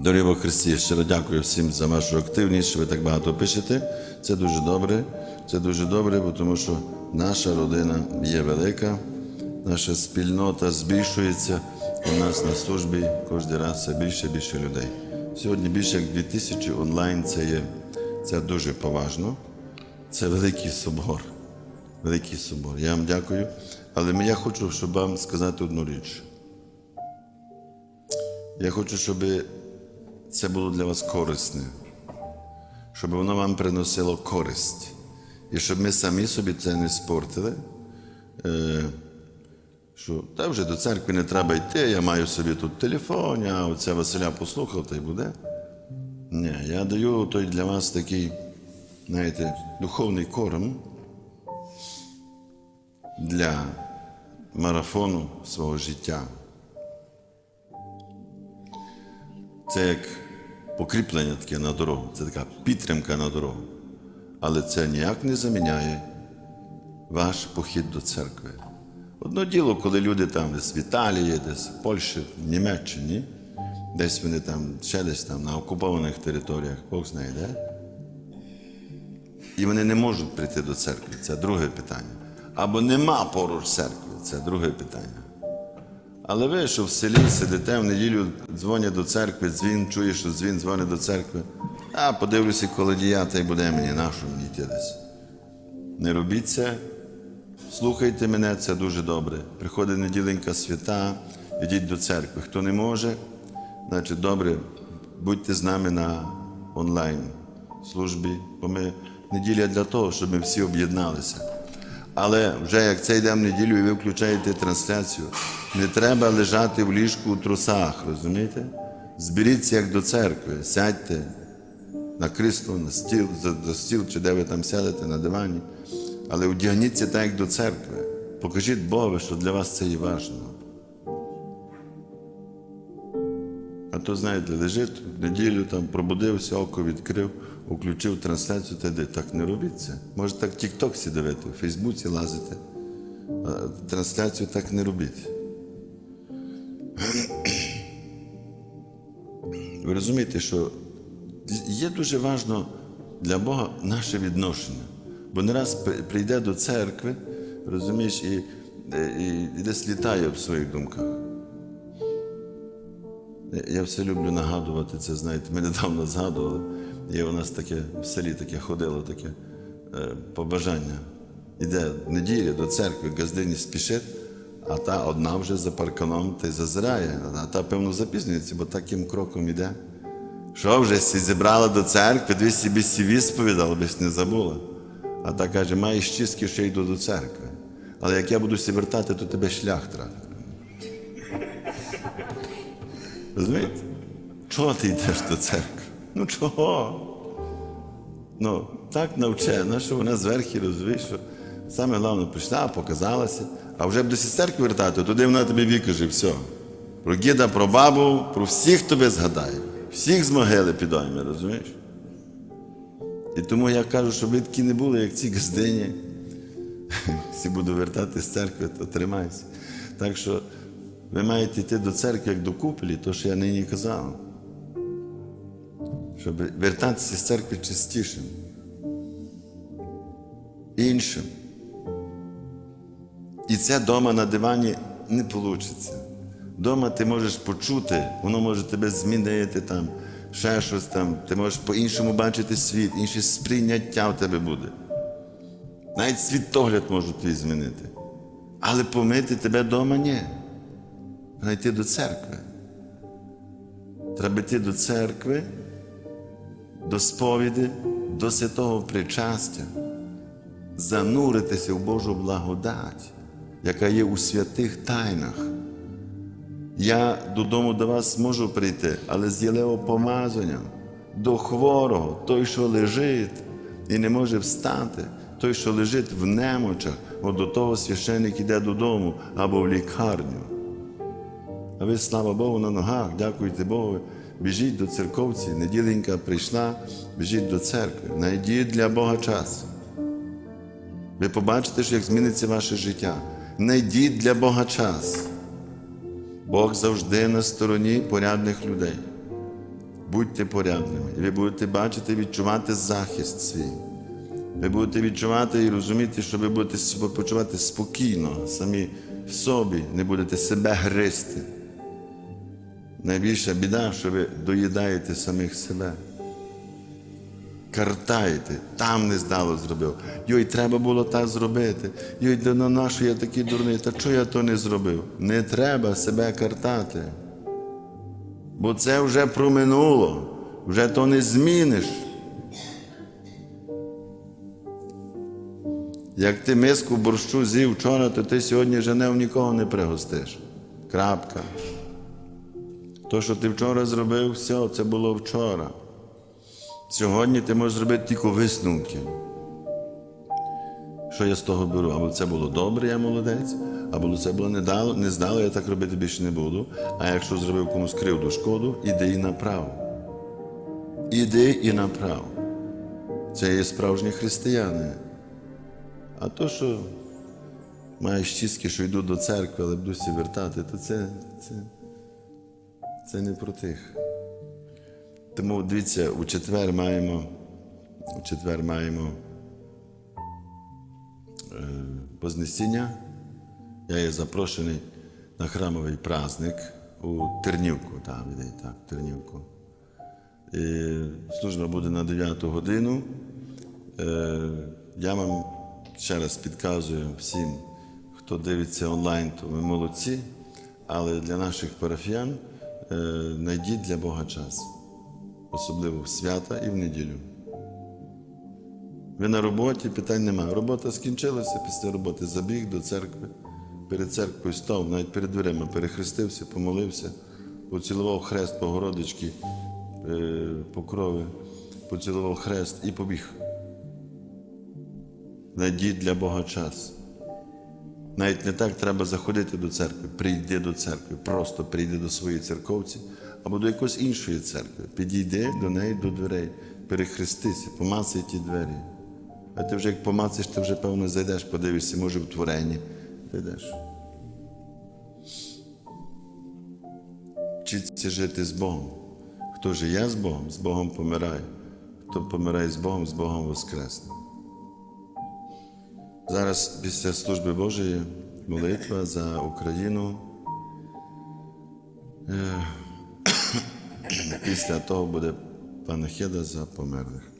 Дорогі во Христі, щиро дякую всім за вашу активність, що ви так багато пишете. Це дуже добре. Це дуже добре, бо тому що наша родина є велика, наша спільнота збільшується. У нас на службі кожен раз все більше і більше людей. Сьогодні більше як 2000 онлайн це є це дуже поважно. Це великий собор. Великий собор. Я вам дякую. Але я хочу, щоб вам сказати одну річ. Я хочу, щоб це було для вас корисне, щоб воно вам приносило користь. І щоб ми самі собі це не спортили. Е, що та вже до церкви не треба йти, я маю собі тут телефон, а оце Василя послухав та й буде. Ні, я даю той для вас такий, знаєте, духовний корм для марафону свого життя. Це як покріплення таке на дорогу, це така підтримка на дорогу. Але це ніяк не заміняє ваш похід до церкви. Одно діло, коли люди там десь в Італії, десь в Польщі, в Німеччині, десь вони там ще десь там на окупованих територіях, Бог знає де. І вони не можуть прийти до церкви, це друге питання. Або нема поруч церкви, це друге питання. Але ви, що в селі сидите в неділю, дзвонять до церкви, дзвін, чуєш, що дзвін дзвонить до церкви. А подивлюся колодія, та й буде мені нашу йти десь. Не робіть це, слухайте мене, це дуже добре. Приходить неділенька свята, йдіть до церкви. Хто не може, значить добре, будьте з нами на онлайн службі, бо ми неділя для того, щоб ми всі об'єдналися. Але вже як це йде в неділю, і ви включаєте трансляцію, не треба лежати в ліжку у трусах, розумієте? Зберіться як до церкви, сядьте на крісло, на стіл, за, за стіл, чи де ви там сядете на дивані, але одягніться так, як до церкви. Покажіть Богу, що для вас це є важливо. То, знаєте, лежить в неділю, там пробудився, око відкрив, включив трансляцію, та де так не робіть це. Може так в Тіктоксі дивити, в Фейсбуці лазити. А трансляцію так не робіть. Ви розумієте, що є дуже важливо для Бога наше відношення. Бо не раз прийде до церкви, розумієш, і, і, і десь літає в своїх думках. Я все люблю нагадувати це, знаєте, ми недавно згадували. Є у нас таке в селі таке ходило таке е, побажання. Іде в неділю до церкви, газдині спішить, а та одна вже за парканом та й зазирає, а та, певно, запізнюється, бо таким кроком іде. Що вже сі зібрала до церкви, дві собі сіві сповідала, бись не забула. А та каже, маєш чистки, що йду до церкви. Але як я буду сі вертати, то тебе шлях тратить. Розумієте? Чого ти йдеш до церкви? Ну чого? Ну, так навчена, що вона зверху розуміє, що саме головне прийшла, показалася, а вже б до церкви вертати, туди вона тобі викаже все. Про діда, про бабу, про всіх тобі згадає. Всіх з могили підойме, розумієш? І тому я кажу, щоб такі не були, як ці газдині. Всі буду вертати з церкви, то тримайся. Так що ви маєте йти до церкви як до куполі, то що я нині казав. Щоб вертатися з церкви чистішим, іншим. І це дома на дивані не вийде. Дома ти можеш почути, воно може тебе змінити там, ще щось там, ти можеш по-іншому бачити світ, інше сприйняття в тебе буде. Навіть світогляд може твій змінити. Але помити тебе вдома ні. Треба йти до церкви. Треба йти до церкви, до сповіді, до святого причастя, зануритися в Божу благодать, яка є у святих тайнах. Я додому до вас можу прийти, але з єлеопомазанням, до хворого, той, що лежить і не може встати, той, що лежить в немочах, от до того священник іде додому або в лікарню. А ви, слава Богу, на ногах, дякуйте Богу. Біжіть до церковці, неділенька прийшла, біжіть до церкви, знайдіть для Бога час. Ви побачите, як зміниться ваше життя. Найдіть для Бога час. Бог завжди на стороні порядних людей. будьте порядними. І ви будете бачити, відчувати захист свій. Ви будете відчувати і розуміти, що ви будете почувати спокійно, самі в собі, не будете себе гризти. Найбільша біда, що ви доїдаєте самих себе. Картаєте, там не здало зробив. Йой, треба було так зробити. Йой, да на нашу я такий дурний, та чого я то не зробив? Не треба себе картати. Бо це вже проминуло, вже то не зміниш. Як ти миску борщу з'їв вчора, то ти сьогодні женев нікого не пригостиш. Крапка. То, що ти вчора зробив, все, це було вчора. Сьогодні ти можеш зробити тільки висновки. Що я з того беру? Або це було добре, я молодець, або це було не дало, не здало, я так робити більше не буду. А якщо зробив комусь кривду шкоду, іди і направ. Іди і направ. Це є справжні християни. А то, що маєш чистки, що йдуть до церкви, але будуть всі вертати, то це, це, це не про тих. Тому дивіться, у четвер маємо, у четвер маємо е, Вознесіння. Я є запрошений на храмовий праздник у Тернівку. Так, так, Тернівку. І служба буде на 9 годину. Е, я вам ще раз підказую всім, хто дивиться онлайн, то ви молодці. Але для наших парафіян е, знайдіть для Бога час, особливо в свята і в неділю. Ви на роботі, питань немає. Робота скінчилася після роботи, забіг до церкви. Перед церквою став, навіть перед дверима перехрестився, помолився, поцілував хрест по городички, е, по крові, поцілував хрест і побіг. Найдіть для Бога час. Навіть не так треба заходити до церкви. Прийди до церкви, просто прийди до своєї церковці або до якоїсь іншої церкви. Підійди до неї до дверей, перехрестися, помацай ті двері. А ти вже як помацаєш, ти вже певно зайдеш, подивишся, може в творенні. Зайдеш. Вчіться жити з Богом. Хто живе з Богом, з Богом помирає. Хто помирає з Богом, з Богом воскресне. Зараз після служби Божої молитва за Україну. Е, Після того буде панахеда за померлих.